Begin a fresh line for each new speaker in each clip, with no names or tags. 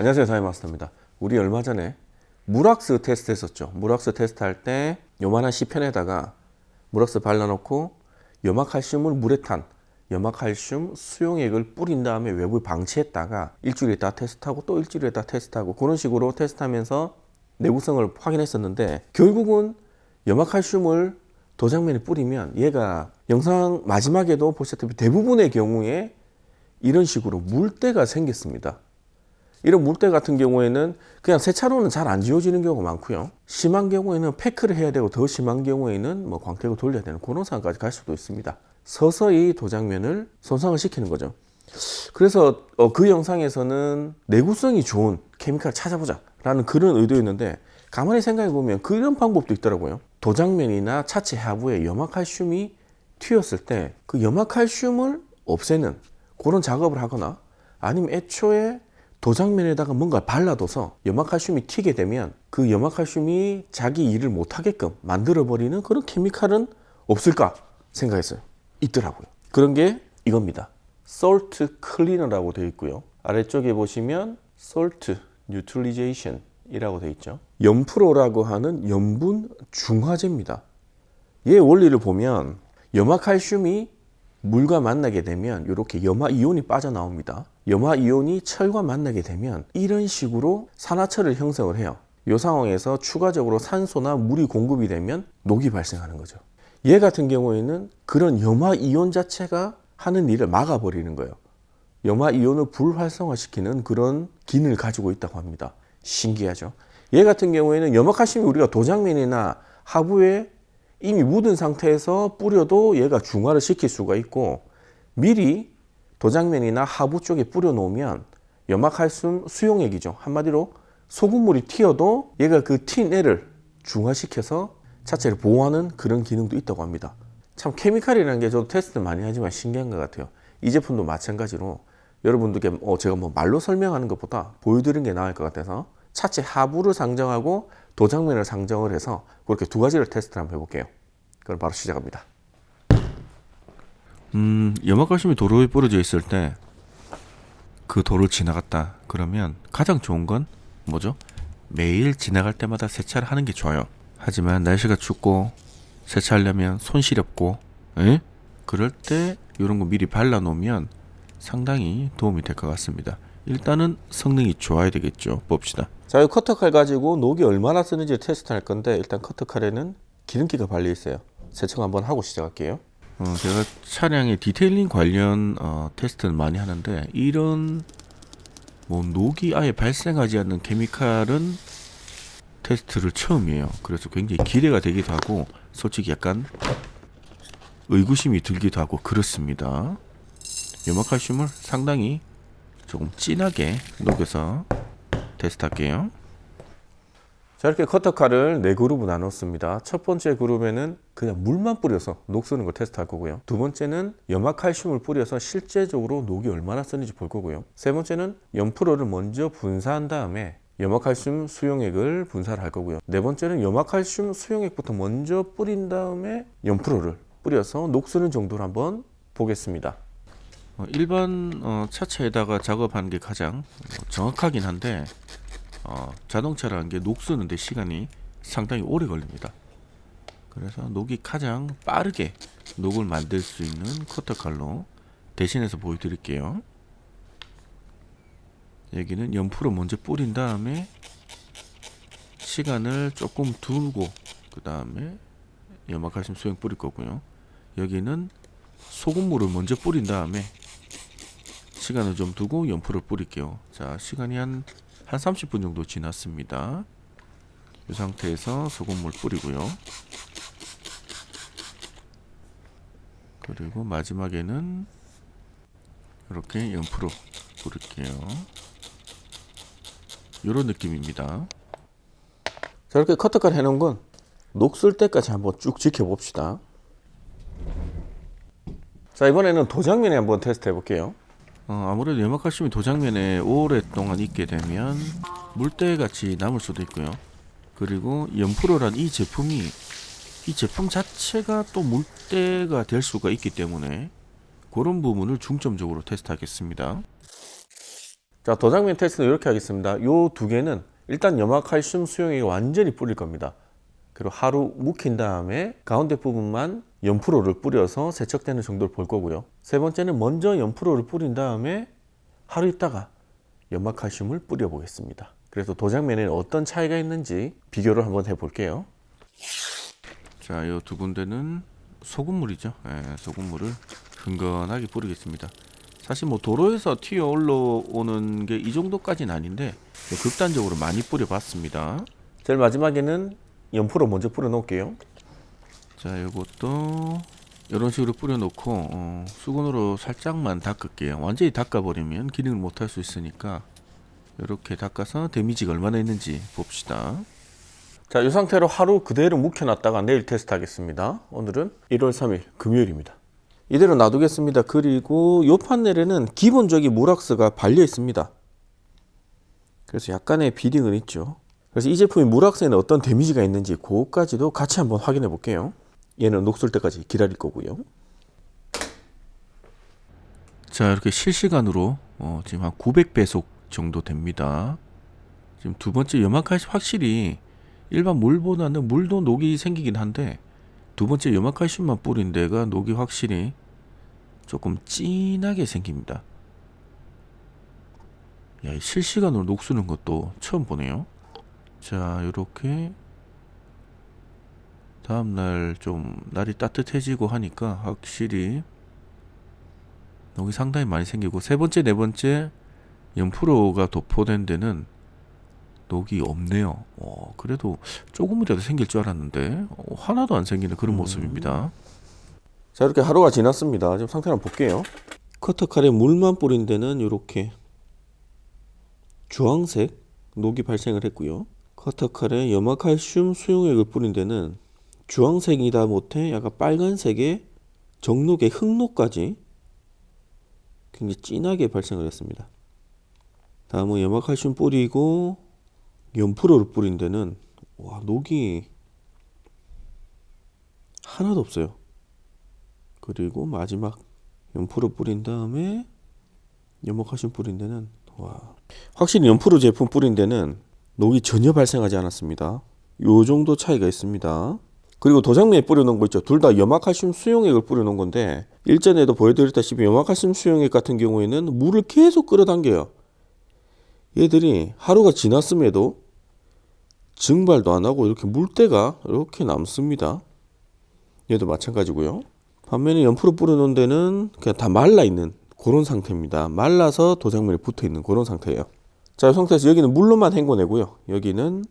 안녕하세요 사이마스터입니다 우리 얼마 전에 물왁스 테스트 했었죠 물왁스 테스트 할 때 요만한 시편에다가 물왁스 발라놓고 염화칼슘을 물에 탄 염화칼슘 수용액을 뿌린 다음에 외부에 방치했다가 일주일 있다 테스트하고 또 일주일 있다 테스트하고 그런 식으로 테스트하면서 내구성을 확인했었는데 결국은 염화칼슘을 도장면에 뿌리면 얘가 영상 마지막에도 보셨다시피 대부분의 경우에 이런 식으로 물때가 생겼습니다. 이런 물때 같은 경우에는 그냥 세차로는 잘 안 지워지는 경우가 많고요. 심한 경우에는 패크를 해야 되고 더 심한 경우에는 뭐 광택을 돌려야 되는 그런 상황까지 갈 수도 있습니다. 서서히 도장면을 손상을 시키는 거죠. 그래서 어, 그 영상에서는 내구성이 좋은 케미칼을 찾아보자 라는 그런 의도였는데 가만히 생각해 보면 그런 방법도 있더라고요. 도장면이나 차체 하부에 염화칼슘이 튀었을 때 그 염화칼슘을 없애는 그런 작업을 하거나 아니면 애초에 도장면에다가 뭔가 발라둬서 염화칼슘이 튀게 되면 그 염화칼슘이 자기 일을 못하게끔 만들어버리는 그런 케미칼은 없을까 생각했어요. 있더라고요. 그런 게 이겁니다. salt cleaner라고 되어 있고요. 아래쪽에 보시면 salt neutralization 이라고 되어 있죠. 염프로라고 하는 염분 중화제입니다. 얘 원리를 보면 염화칼슘이 물과 만나게 되면 이렇게 염화 이온이 빠져나옵니다. 염화 이온이 철과 만나게 되면 이런 식으로 산화철을 형성을 해요. 이 상황에서 추가적으로 산소나 물이 공급이 되면 녹이 발생하는 거죠. 얘 같은 경우에는 그런 염화 이온 자체가 하는 일을 막아버리는 거예요. 염화 이온을 불활성화시키는 그런 기능을 가지고 있다고 합니다. 신기하죠. 얘 같은 경우에는 염화칼슘이 우리가 도장면이나 하부에 이미 묻은 상태에서 뿌려도 얘가 중화를 시킬 수가 있고 미리 도장면이나 하부 쪽에 뿌려 놓으면 염화칼슘 수용액이죠. 한마디로 소금물이 튀어도 얘가 그 튄 애를 중화시켜서 자체를 보호하는 그런 기능도 있다고 합니다. 참 케미칼이라는 게 저도 테스트 많이 하지만 신기한 것 같아요. 이 제품도 마찬가지로 여러분들께 어, 제가 뭐 말로 설명하는 것보다 보여드리는 게 나을 것 같아서 차체 하부를 상정하고 도장면을 상정을 해서 그렇게 두 가지를 테스트를 한번 해볼게요. 그럼 바로 시작합니다. 음, 염화칼슘이 도로에 뿌려져 있을 때 그 도를 지나갔다 그러면 가장 좋은 건 뭐죠? 매일 지나갈 때마다 세차를 하는 게 좋아요. 하지만 날씨가 춥고 세차하려면 손 시렵고, 에? 그럴 때 이런 거 미리 발라 놓으면 상당히 도움이 될 것 같습니다. 일단은 성능이 좋아야 되겠죠. 봅시다. 자, 이 커터칼 가지고 녹이 얼마나 쓰는지 테스트 할 건데 일단 커터칼에는 기름기가 발려 있어요. 세척 한번 하고 시작할게요. 어, 제가 차량의 디테일링 관련 어, 테스트는 많이 하는데 이런 뭐 녹이 아예 발생하지 않는 케미칼은 테스트를 처음이에요. 그래서 굉장히 기대가 되기도 하고 솔직히 약간 의구심이 들기도 하고 그렇습니다. 염화칼슘을 상당히 조금 진하게 녹여서 테스트할게요. 자 이렇게 커터칼을 네 그룹으로 나눴습니다. 첫 번째 그룹에는 그냥 물만 뿌려서 녹 쓰는 걸 테스트할 거고요. 두 번째는 염화 칼슘을 뿌려서 실제적으로 녹이 얼마나 쓰는지 볼 거고요. 세 번째는 염프로를 먼저 분사한 다음에 염화칼슘 수용액을 분사를 할 거고요. 네 번째는 염화칼슘 수용액부터 먼저 뿌린 다음에 염프로를 뿌려서 녹 쓰는 정도를 한번 보겠습니다. 어, 일반 어, 차체에다가 작업하는 게 가장 어, 정확하긴 한데 어, 자동차라는 게 녹 쓰는데 시간이 상당히 오래 걸립니다. 그래서 녹이 가장 빠르게 녹을 만들 수 있는 커터칼로 대신해서 보여드릴게요. 여기는 연프로 먼저 뿌린 다음에 시간을 조금 두고 그 다음에 염화칼슘 수용 뿌릴 거고요. 여기는 소금물을 먼저 뿌린 다음에 시간을 좀 두고 연프를 뿌릴게요. 자, 시간이 한, 한 30분 정도 지났습니다. 이 상태에서 소금물 뿌리고요. 그리고 마지막에는 이렇게 연프로 뿌릴게요. 이런 느낌입니다. 자, 이렇게 커터칼 해놓은 건 녹슬 때까지 한번 쭉 지켜봅시다. 자, 이번에는 도장면에 한번 테스트 해볼게요. 어, 아무래도 염화칼슘이 도장면에 오랫동안 있게 되면 물때 같이 남을 수도 있고요. 그리고 연프로란 이 제품이 이 제품 자체가 또 물때가 될 수가 있기 때문에 그런 부분을 중점적으로 테스트하겠습니다. 자, 도장면 테스트는 이렇게 하겠습니다. 요두 개는 일단 염화칼슘 수용액을 완전히 뿌릴 겁니다. 그리고 하루 묵힌 다음에 가운데 부분만 연프로를 뿌려서 세척되는 정도를 볼 거고요. 세 번째는 먼저 연프로를 뿌린 다음에 하루 있다가 연마칼슘을 뿌려 보겠습니다. 그래서 도장면에는 어떤 차이가 있는지 비교를 한번 해 볼게요. 자, 이 두 군데는 소금물이죠. 예, 소금물을 흥건하게 뿌리겠습니다. 사실 뭐 도로에서 튀어 올라오는 게 이 정도까지는 아닌데 극단적으로 많이 뿌려봤습니다. 제일 마지막에는 연프로 먼저 뿌려 놓을게요. 자, 이것도 이런 식으로 뿌려놓고 어, 수건으로 살짝만 닦을게요. 완전히 닦아버리면 기능을 못할 수 있으니까 이렇게 닦아서 데미지가 얼마나 있는지 봅시다. 자, 이 상태로 하루 그대로 묵혀놨다가 내일 테스트하겠습니다. 오늘은 1월 3일 금요일입니다. 이대로 놔두겠습니다. 그리고 이 판넬에는 기본적인 무락스가 발려 있습니다. 그래서 약간의 비딩은 있죠. 그래서 이 제품이 무락스에는 어떤 데미지가 있는지 그것까지도 같이 한번 확인해 볼게요. 얘는 녹슬 때까지 기다릴 거고요. 자 이렇게 실시간으로 어, 지금 한 900배속 정도 됩니다. 지금 두 번째 염화칼슘 확실히 일반 물보다는 물도 녹이 생기긴 한데 두 번째 염화칼슘만 뿌린 데가 녹이 확실히 조금 진하게 생깁니다. 야, 이 실시간으로 녹수는 것도 처음 보네요. 자, 이렇게 다음 날 좀 날이 따뜻해지고 하니까 확실히 녹이 상당히 많이 생기고 세 번째, 네 번째 연프로가 도포된 데는 녹이 없네요. 어, 그래도 조금이라도 생길 줄 알았는데 어, 하나도 안 생기는 그런 모습입니다. 자 이렇게 하루가 지났습니다. 지금 상태 한번 볼게요. 커터칼에 물만 뿌린 데는 이렇게 주황색 녹이 발생을 했고요. 커터칼에 염화칼슘 수용액을 뿌린 데는 주황색이다 못해 약간 빨간색의 정록의 흑록까지 굉장히 진하게 발생을 했습니다. 다음은 염화칼슘 뿌리고 연프로를 뿌린 데는 와 녹이 하나도 없어요. 그리고 마지막 연프로 뿌린 다음에 염화칼슘 뿌린 데는 와 확실히 연프로 제품 뿌린 데는 녹이 전혀 발생하지 않았습니다. 요 정도 차이가 있습니다. 그리고 도장면에 뿌려놓은 거 있죠. 둘 다 염화칼슘 수용액을 뿌려놓은 건데 일전에도 보여드렸다시피 염화칼슘 수용액 같은 경우에는 물을 계속 끌어당겨요. 얘들이 하루가 지났음에도 증발도 안 하고 이렇게 물때가 이렇게 남습니다. 얘도 마찬가지고요. 반면에 연프로 뿌려놓은 데는 그냥 다 말라 있는 그런 상태입니다. 말라서 도장면에 붙어 있는 그런 상태예요. 자, 이 상태에서 여기는 물로만 헹궈내고요. 여기는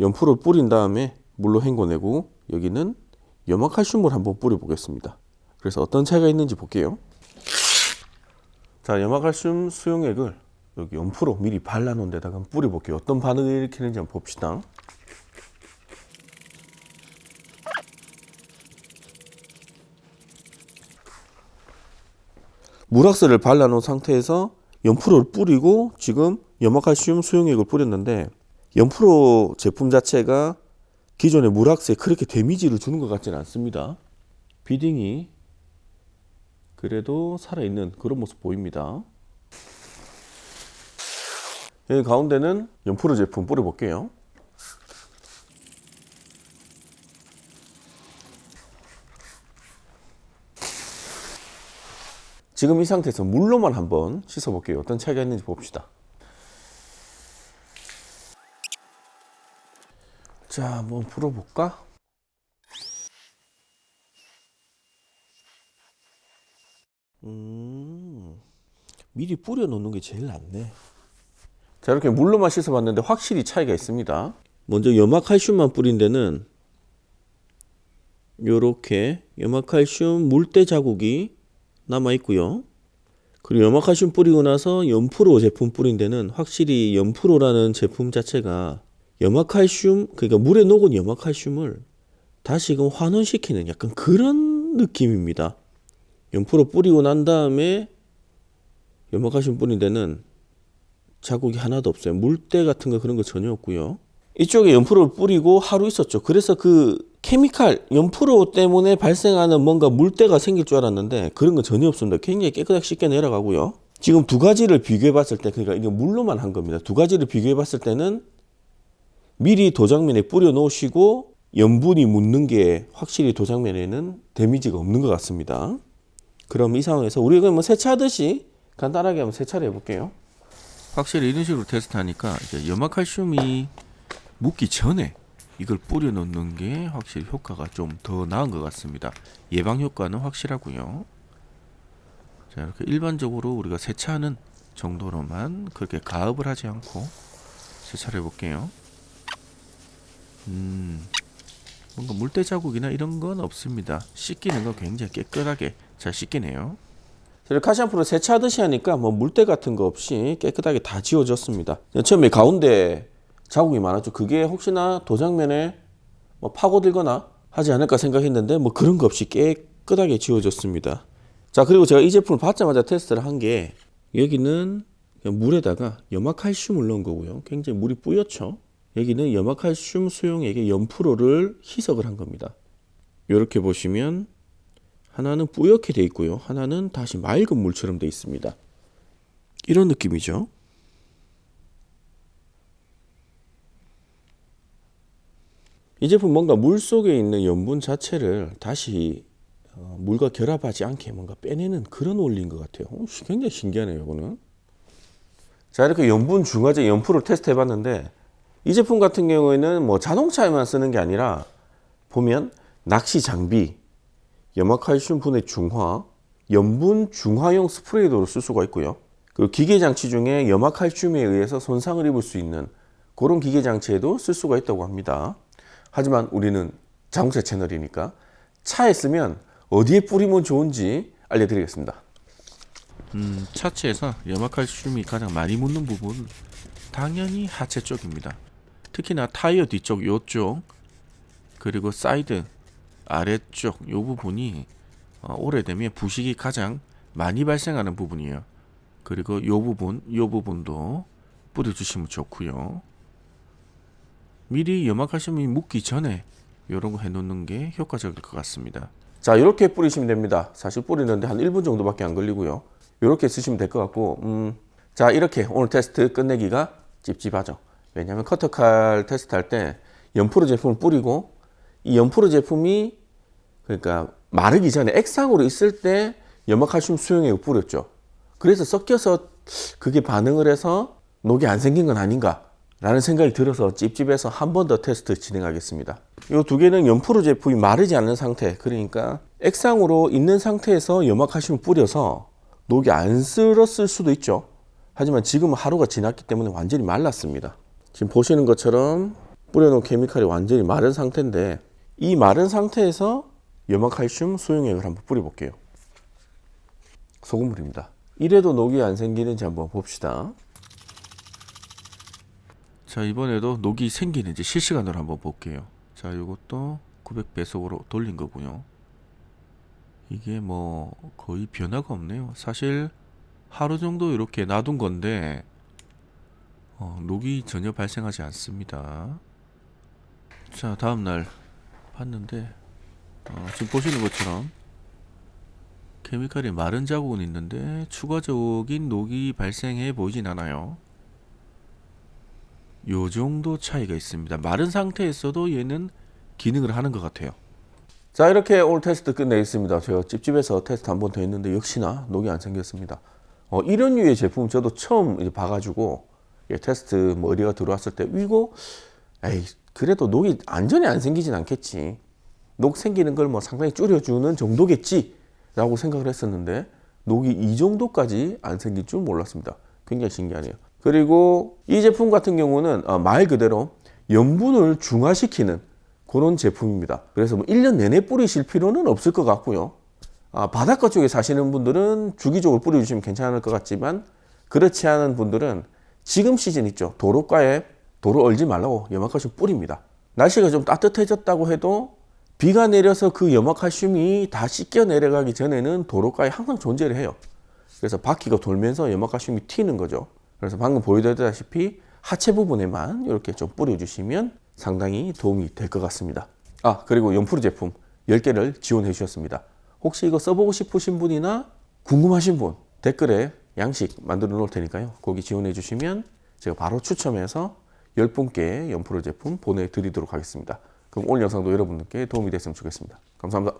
연프로 뿌린 다음에 물로 헹궈내고 여기는 염화칼슘을 한번 뿌려보겠습니다. 그래서 어떤 차이가 있는지 볼게요. 자, 염화칼슘 수용액을 여기 연프로 미리 발라놓은 데다가 뿌려볼게요. 어떤 반응을 일으키는지 한번 봅시다. 무락스를 발라놓은 상태에서 연프로를 뿌리고 지금 염화칼슘 수용액을 뿌렸는데 연프로 제품 자체가 기존의 무락스에 그렇게 데미지를 주는 것 같지는 않습니다. 비딩이 그래도 살아있는 그런 모습 보입니다. 여기 가운데는 연프로 제품 뿌려볼게요. 지금 이 상태에서 물로만 한번 씻어볼게요. 어떤 차이가 있는지 봅시다. 자, 한번 풀어볼까? 음, 미리 뿌려 놓는 게 제일 낫네. 자, 이렇게 물로만 씻어봤는데 확실히 차이가 있습니다. 먼저 염화칼슘만 뿌린 데는 요렇게 염화칼슘 물때 자국이 남아 있고요. 그리고 염화칼슘 뿌리고 나서 연프로 제품 뿌린 데는 확실히 연프로라는 제품 자체가 염화칼슘 그러니까 물에 녹은 염화칼슘을 다시금 환원시키는 약간 그런 느낌입니다. 연프로 뿌리고 난 다음에 염화칼슘 뿌린 데는 자국이 하나도 없어요. 물때 같은 거 그런 거 전혀 없고요. 이쪽에 연프로를 뿌리고 하루 있었죠. 그래서 그 케미칼 연프로 때문에 발생하는 뭔가 물때가 생길 줄 알았는데 그런 건 전혀 없습니다. 굉장히 깨끗하게 씻겨 내려가고요. 지금 두 가지를 비교해 봤을 때 그러니까 이게 물로만 한 겁니다. 두 가지를 비교해 봤을 때는 미리 도장면에 뿌려 놓으시고 염분이 묻는 게 확실히 도장면에는 데미지가 없는 것 같습니다. 그럼 이 상황에서 우리가 뭐 세차하듯이 간단하게 한번 세차를 해볼게요. 확실히 이런 식으로 테스트하니까 이제 염화칼슘이 묻기 전에 이걸 뿌려 놓는 게 확실히 효과가 좀 더 나은 것 같습니다. 예방 효과는 확실하고요. 자 이렇게 일반적으로 우리가 세차하는 정도로만 그렇게 가압을 하지 않고 세차를 해볼게요. 음, 뭔가 물때 자국이나 이런 건 없습니다. 씻기는 건 굉장히 깨끗하게 잘 씻기네요. 이렇게 카샴푸로 세차하듯이 하니까 뭐 물때 같은 거 없이 깨끗하게 다 지워졌습니다. 처음에 가운데 자국이 많았죠. 그게 혹시나 도장면에 뭐 파고들거나 하지 않을까 생각했는데 뭐 그런 거 없이 깨끗하게 지워졌습니다. 자 그리고 제가 이 제품을 받자마자 테스트를 한 게 여기는 물에다가 염화칼슘을 넣은 거고요. 굉장히 물이 뿌옇죠. 여기는 염화칼슘 수용액의 연프로를 희석을 한 겁니다. 이렇게 보시면 하나는 뿌옇게 돼 있고요. 하나는 다시 맑은 물처럼 돼 있습니다. 이런 느낌이죠. 이 제품 뭔가 물 속에 있는 염분 자체를 다시 어, 물과 결합하지 않게 뭔가 빼내는 그런 원리인 것 같아요. 어, 시- 굉장히 신기하네요, 이거는. 자, 이렇게 염분 중화제 연프를 테스트 해봤는데 이 제품 같은 경우에는 뭐 자동차에만 쓰는 게 아니라 보면 낚시 장비, 염화칼슘 분해 중화, 염분 중화용 스프레이도로 쓸 수가 있고요. 그리고 기계 장치 중에 염화칼슘에 의해서 손상을 입을 수 있는 그런 기계 장치에도 쓸 수가 있다고 합니다. 하지만 우리는 자동차 채널이니까 차에 쓰면 어디에 뿌리면 좋은지 알려드리겠습니다. 음, 차체에서 염화칼슘이 가장 많이 묻는 부분 당연히 하체 쪽입니다. 특히나 타이어 뒤쪽 요쪽 그리고 사이드 아래쪽 요 부분이 어, 오래되면 부식이 가장 많이 발생하는 부분이에요. 그리고 요 부분, 요 부분도 뿌려주시면 좋고요. 미리 염화칼슘이 묻기 전에 이런 거 해놓는 게 효과적일 것 같습니다. 자, 이렇게 뿌리시면 됩니다. 사실 뿌리는데 한 1분 정도밖에 안 걸리고요. 이렇게 쓰시면 될 것 같고, 음, 자, 이렇게 오늘 테스트 끝내기가 찝찝하죠. 왜냐하면 커터칼 테스트할 때 연프로 제품을 뿌리고 이 연프로 제품이 그러니까 마르기 전에 액상으로 있을 때 염화칼슘 수용액을 뿌렸죠. 그래서 섞여서 그게 반응을 해서 녹이 안 생긴 건 아닌가 라는 생각이 들어서 찝찝해서 한 번 더 테스트 진행하겠습니다. 이 두 개는 연프로 제품이 마르지 않는 상태 그러니까 액상으로 있는 상태에서 염화칼슘을 뿌려서 녹이 안 쓸었을 수도 있죠. 하지만 지금은 하루가 지났기 때문에 완전히 말랐습니다. 지금 보시는 것처럼 뿌려놓은 케미칼이 완전히 마른 상태인데 이 마른 상태에서 염화칼슘 수용액을 한번 뿌려볼게요. 소금물입니다. 이래도 녹이 안 생기는지 한번 봅시다. 자 이번에도 녹이 생기는지 실시간으로 한번 볼게요. 자 이것도 900배속으로 돌린 거고요. 이게 뭐 거의 변화가 없네요. 사실 하루 정도 이렇게 놔둔 건데 어, 녹이 전혀 발생하지 않습니다. 자 다음 날 봤는데 어, 지금 보시는 것처럼 케미칼이 마른 자국은 있는데 추가적인 녹이 발생해 보이진 않아요. 요 정도 차이가 있습니다. 마른 상태에서도 얘는 기능을 하는 것 같아요. 자 이렇게 오늘 테스트 끝내겠습니다. 제가 찝찝해서 테스트 한 번 더 했는데 역시나 녹이 안 생겼습니다. 어, 이런 류의 제품 저도 처음 이제 봐가지고 예, 테스트 뭐 어디가 들어왔을 때 이거 에이 그래도 녹이 완전히 안 생기진 않겠지. 녹 생기는 걸 뭐 상당히 줄여주는 정도겠지 라고 생각을 했었는데 녹이 이 정도까지 안 생길 줄 몰랐습니다. 굉장히 신기하네요. 그리고 이 제품 같은 경우는 어, 말 그대로 염분을 중화시키는 그런 제품입니다. 그래서 뭐 1년 내내 뿌리실 필요는 없을 것 같고요. 아, 바닷가 쪽에 사시는 분들은 주기적으로 뿌려주시면 괜찮을 것 같지만 그렇지 않은 분들은 지금 시즌 있죠. 도로가에 도로 얼지 말라고 염화칼슘 뿌립니다. 날씨가 좀 따뜻해졌다고 해도 비가 내려서 그 염화칼슘이 다 씻겨 내려가기 전에는 도로가에 항상 존재를 해요. 그래서 바퀴가 돌면서 염화칼슘이 튀는 거죠. 그래서 방금 보여드렸다시피 하체 부분에만 이렇게 좀 뿌려주시면 상당히 도움이 될 것 같습니다. 아 그리고 연프로 제품 10개를 지원해 주셨습니다. 혹시 이거 써보고 싶으신 분이나 궁금하신 분 댓글에 양식 만들어 놓을 테니까요. 거기 지원해 주시면 제가 바로 추첨해서 10분께 연프로 제품 보내드리도록 하겠습니다. 그럼 오늘 영상도 여러분들께 도움이 됐으면 좋겠습니다. 감사합니다.